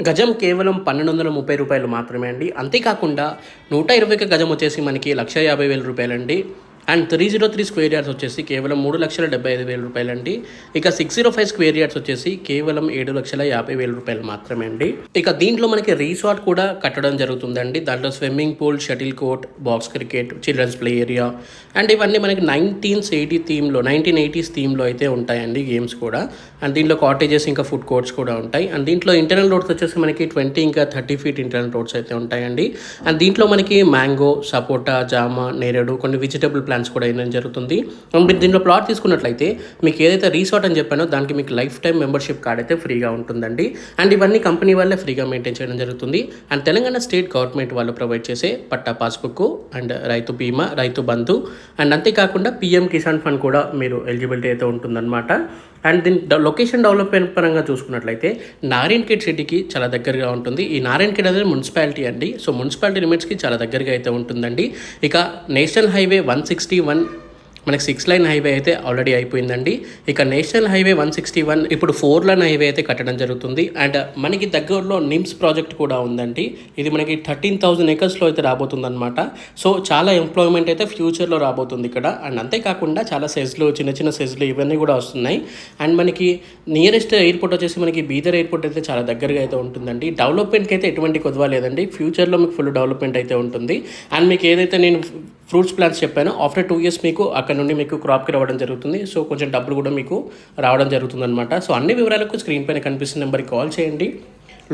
గజం కేవలం పన్నెండు వందల ముప్పై రూపాయలు మాత్రమే అండి. అంతేకాకుండా నూట ఇరవైకి గజం వచ్చేసి మనకి లక్ష యాభై వేల రూపాయలండి. And three zero three square yards వచ్చేసి కేవలం మూడు లక్షల డెబ్బై ఐదు వేల రూపాయలండి ఇక six zero five square yards వచ్చేసి కేవలం ఏడు లక్షల యాభై వేల రూపాయలు మాత్రమే అండి. ఇక దీంట్లో మనకి రీసార్ట్ కూడా కట్టడం జరుగుతుందండి. దాంట్లో swimming pool shuttle court box cricket children's play area and ఇవన్నీ మనకి నైన్టీన్స్ ఎయిటీ థీమ్లో నైన్టీన్ ఎయిటీస్ థీమ్లో అయితే ఉంటాయండి గేమ్స్ కూడా. అండ్ దీంట్లో కాటేజెస్ ఇంకా ఫుడ్ కోర్ట్స్ కూడా ఉంటాయి. అండ్ దీంట్లో ఇంటర్నల్ రోడ్స్ వచ్చేసి మనకి ట్వంటీ ఇంకా థర్టీ ఫీట్ ఇంటర్నల్ రోడ్స్ అయితే ఉంటాయండి. అండ్ దీంట్లో మనకి మ్యాంగో సపోటా జామ నేరేడు కొన్ని వెజిటబుల్ ప్లాంట్స్ కూడా వేయడం జరుగుతుంది. మీరు దీంట్లో ప్లాట్ తీసుకున్నట్లయితే మీకు ఏదైతే రీసార్ట్ అని చెప్పానో దానికి మీకు లైఫ్ టైం మెంబర్షిప్ కార్డ్ అయితే ఫ్రీగా ఉంటుందండి. అండ్ ఇవన్నీ కంపెనీ వాళ్ళే ఫ్రీగా మెయింటైన్ చేయడం జరుగుతుంది. అండ్ తెలంగాణ స్టేట్ గవర్నమెంట్ వాళ్ళు ప్రొవైడ్ చేసే పట్టా passbook and Rythu Bima Rythu Bandhu and అంతేకాకుండా పిఎం కిసాన్ ఫండ్ కూడా మీరు ఎలిజిబిలిటీ అయితే ఉంటుందన్నమాట. అండ్ దీని లొకేషన్ డెవలప్మెంట్ పరంగా చూసుకున్నట్లయితే నారాయణఖేడ్ సిటీకి చాలా దగ్గరగా ఉంటుంది. ఈ నారాయణఖేడ్ అనేది మున్సిపాలిటీ అండి. సో మున్సిపాలిటీ లిమిట్స్కి చాలా దగ్గరగా అయితే ఉంటుందండి. ఇక national highway one sixty one మనకి సిక్స్ లైన్ హైవే అయితే ఆల్రెడీ అయిపోయిందండి. ఇక national highway one sixty one ఇప్పుడు ఫోర్ లైన్ హైవే అయితే కట్టడం జరుగుతుంది. అండ్ మనకి దగ్గరలో నిమ్స్ ప్రాజెక్ట్ కూడా ఉందండి. ఇది మనకి థర్టీన్ థౌజండ్ ఏకర్స్లో అయితే రాబోతుందన్నమాట. సో చాలా ఎంప్లాయ్మెంట్ అయితే ఫ్యూచర్లో రాబోతుంది ఇక్కడ. అండ్ అంతేకాకుండా చాలా సెజ్లు చిన్న చిన్న సెజ్లు ఇవన్నీ కూడా వస్తున్నాయి. అండ్ మనకి నియరెస్ట్ ఎయిర్పోర్ట్ వచ్చేసి మనకి బీదర్ ఎయిర్పోర్ట్ అయితే చాలా దగ్గరగా అయితే ఉంటుందండి. డెవలప్మెంట్కి అయితే ఎటువంటి కొదవ లేదండి. ఫ్యూచర్లో మీకు ఫుల్ డెవలప్మెంట్ అయితే ఉంటుంది. అండ్ మీకు ఏదైతే నేను ఫ్రూట్స్ ప్లాంట్స్ చెప్పాను. ఆఫ్టర్ టూ ఇయర్స్ మీకు అక్కడ నుండి మీకు క్రాప్కి రావడం జరుగుతుంది. సో కొంచెం డబ్బులు కూడా మీకు రావడం జరుగుతుంది అనమాట సో అన్ని వివరాలకు స్క్రీన్ పైన కనిపిస్తున్న నెంబర్కి కాల్ చేయండి.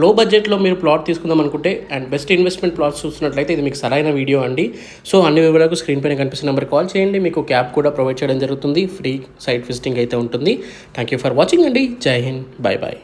లో బడ్జెట్లో మీరు ప్లాట్ తీసుకుందాం అనుకుంటే అండ్ బెస్ట్ ఇన్వెస్ట్మెంట్ ప్లాట్స్ చూస్తున్నట్లయితే ఇది మీకు సరైన వీడియో అండి. సో అన్ని వివరాలకు స్క్రీన్ పైన కనిపిస్తున్న నెంబర్కి కాల్ చేయండి. మీకు క్యాబ్ కూడా ప్రొవైడ్ చేయడం జరుగుతుంది. ఫ్రీ సైట్ విజిటింగ్ అయితే ఉంటుంది. థ్యాంక్ యూ ఫర్ వాచింగ్ అండి. జై హింద్. Bye bye